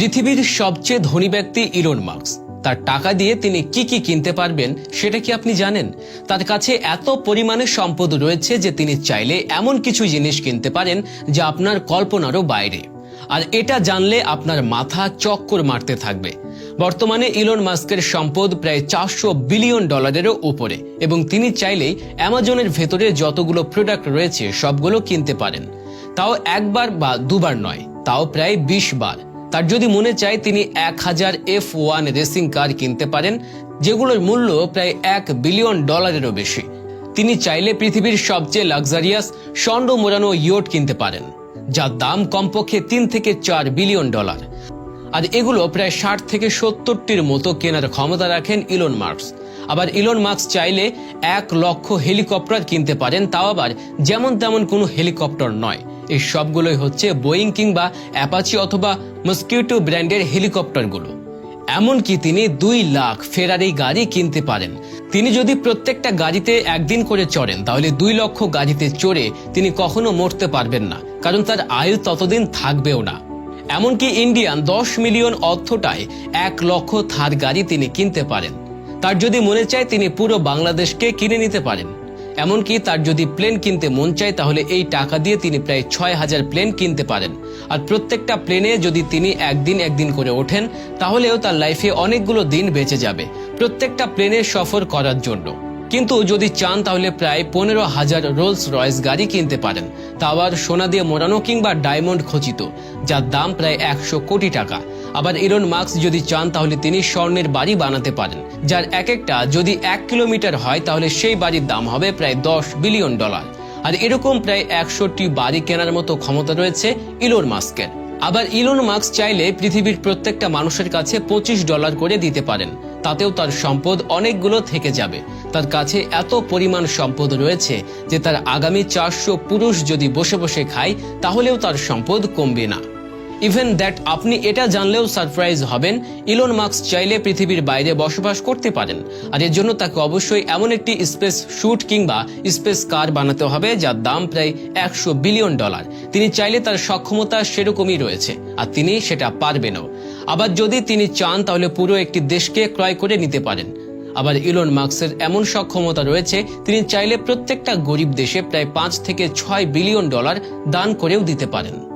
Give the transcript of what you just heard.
পৃথিবীর সবচেয়ে ধনী ব্যক্তি ইলন মার্কস তার টাকা দিয়ে তিনি কি কি কিনতে পারবেন, সেটা কি আপনি জানেন? তার কাছে এত পরিমাণে সম্পদ রয়েছে যে তিনি চাইলে এমন কিছু জিনিস কিনতে পারেন যা আপনার কল্পনারও বাইরে। আর এটা জানলে আপনার মাথা চক্কর মারতে থাকবে। বর্তমানে ইলন মাস্কের সম্পদ প্রায় চারশো বিলিয়ন ডলারেরও উপরে এবং তিনি চাইলেই অ্যামাজনের ভেতরে যতগুলো প্রোডাক্ট রয়েছে সবগুলো কিনতে পারেন। তাও একবার বা দুবার নয়, তাও প্রায় বিশ বার। তার যদি মনে চায় তিনি এক হাজার এফ ওয়ান রেসিং কার কিনতে পারেন, যেগুলোর মূল্য প্রায় এক বিলিয়ন ডলারেরও বেশি। তিনি চাইলে পৃথিবীর সবচেয়ে লাক্সারিয়াস স্বর্ণ মোড়ানো ইয়োট কিনতে পারেন, যার দাম কমপক্ষে তিন থেকে চার বিলিয়ন ডলার আর এগুলো প্রায় ষাট থেকে সত্তরটির মতো কেনার ক্ষমতা রাখেন ইলন মার্কস আবার ইলন মার্কস চাইলে এক লক্ষ হেলিকপ্টার কিনতে পারেন, তাও আবার যেমন তেমন কোনো হেলিকপ্টার নয়। এই সবগুলোই হচ্ছে বোয়িং কিংবা অ্যাপাচি অথবা মস্কিউটো ব্র্যান্ডের হেলিকপ্টারগুলো। এমনকি তিনি দুই লাখ ফেরারি গাড়ি কিনতে পারেন। তিনি যদি প্রত্যেকটা গাড়িতে একদিন করে চড়েন, তাহলে দুই লক্ষ গাড়িতে চড়ে তিনি কখনো মরতে পারবেন না, কারণ তার আয়ু ততদিন থাকবেও না। এমনকি ইন্ডিয়ান দশ মিলিয়ন অর্থটায় এক লক্ষ থার গাড়ি তিনি কিনতে পারেন। তার যদি মনে চায়, তিনি পুরো বাংলাদেশকে কিনে নিতে পারেন। এমনকি তার যদি প্লেন কিনতে মন চায়, তাহলে এই টাকা দিয়ে তিনি প্রায় ছয় হাজার প্লেন কিনতে পারেন। আর প্রত্যেকটা প্লেনে যদি তিনি একদিন একদিন করে ওঠেন, তাহলেও তার লাইফে অনেকগুলো দিন বেঁচে যাবে। প্রত্যেকটা প্লেনে সফর করার জন্য। কিন্তু যদি চান, তাহলে প্রায় পনেরো হাজার রোলস রয়েস গাড়ি কিনতে পারেন। তা আবার সোনা দিয়ে মোড়ানো কিংবা ডায়মন্ড খচিত, যার দাম প্রায় একশো কোটি টাকা। আবার ইরন মার্কস যদি চান, তাহলে তিনি স্বর্ণের বাড়ি বানাতে পারেন, যার এক একটা যদি এক কিলোমিটার হয়, তাহলে সেই বাড়ির দাম হবে প্রায় দশ বিলিয়ন ডলার। আর এরকম প্রায় একশোটি বাড়ি কেনার মতো ক্ষমতা রয়েছে ইলোন মাস্কের। আবার ইলন মার্কস চাইলে পৃথিবীর প্রত্যেকটা মানুষের কাছে পঁচিশ ডলার করে দিতে পারেন, তাতেও তার সম্পদ অনেকগুলো থেকে যাবে। তার কাছে এত পরিমাণ সম্পদ রয়েছে যে তার আগামী চারশো পুরুষ যদি বসে বসে খায়, তাহলেও তার সম্পদ কমবে না। ইভেন দ্যাট আপনি এটা জানলেও সারপ্রাইজ হবেন, ইলন মার্কস চাইলে পৃথিবীর বাইরে বসবাস করতে পারেন। আর এর জন্য তাকে অবশ্যই এমন একটি স্পেস শুট কিংবা স্পেস কার বানাতে হবে যার দাম প্রায় একশো বিলিয়ন ডলার। তিনি চাইলে তার সক্ষমতা সেরকমই রয়েছে, আর তিনি সেটা পারবেনও। আবার যদি তিনি চান, তাহলে পুরো একটি দেশকে ক্রয় করে নিতে পারেন। আবার ইলন মার্কসের এমন সক্ষমতা রয়েছে, তিনি চাইলে প্রত্যেকটা গরিব দেশে প্রায় পাঁচ থেকে ছয় বিলিয়ন ডলার দান করেও দিতে পারেন।